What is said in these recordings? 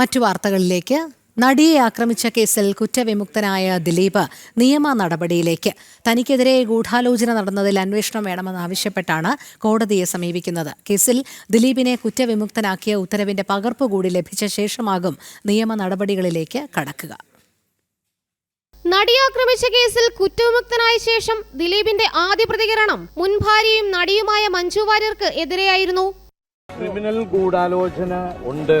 മറ്റു വാർത്തകളിലേക്ക്. നടിയെ ആക്രമിച്ച കേസിൽ കുറ്റവിമുക്തനായ ദിലീപ് നിയമ നടപടിയിലേക്ക്. തനിക്കെതിരെ ഗൂഢാലോചന നടന്നതിൽ അന്വേഷണം വേണമെന്നാവശ്യപ്പെട്ടാണ് കോടതിയെ സമീപിക്കുന്നത്. കേസിൽ ദിലീപിനെ കുറ്റവിമുക്തനാക്കിയ ഉത്തരവിന്റെ പകർപ്പ് കൂടി ലഭിച്ച ശേഷമാകും നിയമ നടപടികളിലേക്ക് കടക്കുക. നടിയാക്രമിച്ച കേസിൽ കുറ്റവിമുക്തനായ ശേഷം ദിലീപിന്റെ ആദ്യ പ്രതികരണം മുൻ ഭാര്യയും നടിയുമായ മഞ്ജു വാര്യർക്ക് എതിരെയായിരുന്നു. ക്രിമിനൽ ഗൂഢാലോചന ഉണ്ട്.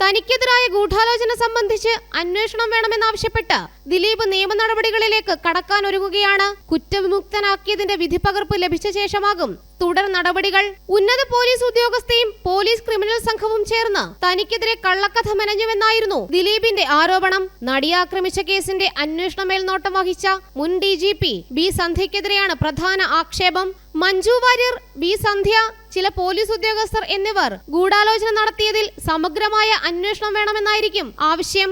തനിക്കെതിരായ ഗൂഢാലോചന സംബന്ധിച്ച് അന്വേഷണം വേണമെന്നാവശ്യപ്പെട്ട് ദിലീപ് നിയമ നടപടികളിലേക്ക് കടക്കാൻ ഒരുങ്ങുകയാണ്. കുറ്റവിമുക്തനാക്കിയതിന്റെ വിധിപ്പകർപ്പ് ലഭിച്ച ശേഷമാകും തുടർ നടപടികൾ. ഉന്നത പോലീസ് ഉദ്യോഗസ്ഥയും പോലീസ് ക്രിമിനൽ സംഘവും ചേർന്ന് തനിക്കെതിരെ കള്ളക്കഥ മെനഞ്ഞുവെന്നായിരുന്നു ദിലീപിന്റെ ആരോപണം. നടിയെ ആക്രമിച്ച കേസിന്റെ അന്വേഷണ മേൽനോട്ടം വഹിച്ച മുൻ ഡി ജി പി ബി സന്ധ്യക്കെതിരെയാണ് പ്രധാന ആക്ഷേപം. മഞ്ജു വാര്യർ ബി സന്ധ്യ ചില പോലീസ് ഉദ്യോഗസ്ഥർ എന്നിവർ ഗൂഢാലോചന നടത്തിയതിൽ സമഗ്രമായ അന്വേഷണം വേണമെന്നായിരിക്കും ആവശ്യം.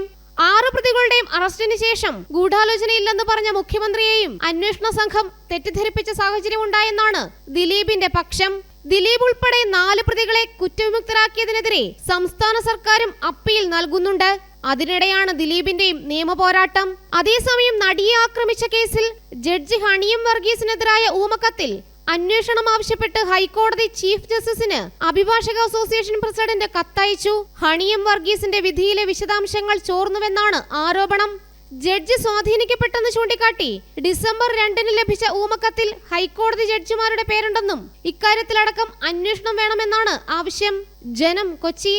ആറ് പ്രതികളുടെയും അറസ്റ്റിന് ശേഷം ഗൂഢാലോചനയില്ലെന്ന് പറഞ്ഞ മുഖ്യമന്ത്രിയെയും അന്വേഷണ സംഘം തെറ്റിദ്ധരിപ്പിച്ച സാഹചര്യം സാഹചര്യമുണ്ടായെന്നാണ് ദിലീപിന്റെ പക്ഷം. ദിലീപ് ഉൾപ്പെടെ നാല് പ്രതികളെ കുറ്റവിമുക്തരാക്കിയതിനെതിരെ സംസ്ഥാന സർക്കാരും അപ്പീൽ നൽകുന്നുണ്ട്. അതിനിടെയാണ് ദിലീപിന്റെയും നിയമപോരാട്ടം. അതേസമയം നടിയെ ആക്രമിച്ച കേസിൽ ജഡ്ജി ഹണിയും വർഗീസിനെതിരായ ഊമക്കത്തിൽ അന്വേഷണം ആവശ്യപ്പെട്ട് ഹൈക്കോടതി ചീഫ് ജസ്റ്റിസിന് അഭിഭാഷക അസോസിയേഷൻ പ്രസിഡന്റ് കത്തയച്ചു. ഹണിയം വർഗീസിന്റെ വിധിയിലെ വിശദാംശങ്ങൾ ചോർന്നുവെന്നാണ് ആരോപണം. ജഡ്ജി സ്വാധീനിക്കപ്പെട്ടെന്ന് ചൂണ്ടിക്കാട്ടി ഡിസംബർ രണ്ടിന് ലഭിച്ച ഊമക്കത്തിൽ ഹൈക്കോടതി ജഡ്ജിമാരുടെ പേരുണ്ടെന്നും ഇക്കാര്യത്തിലടക്കം അന്വേഷണം വേണമെന്നാണ് ആവശ്യം. ജനം കൊച്ചി.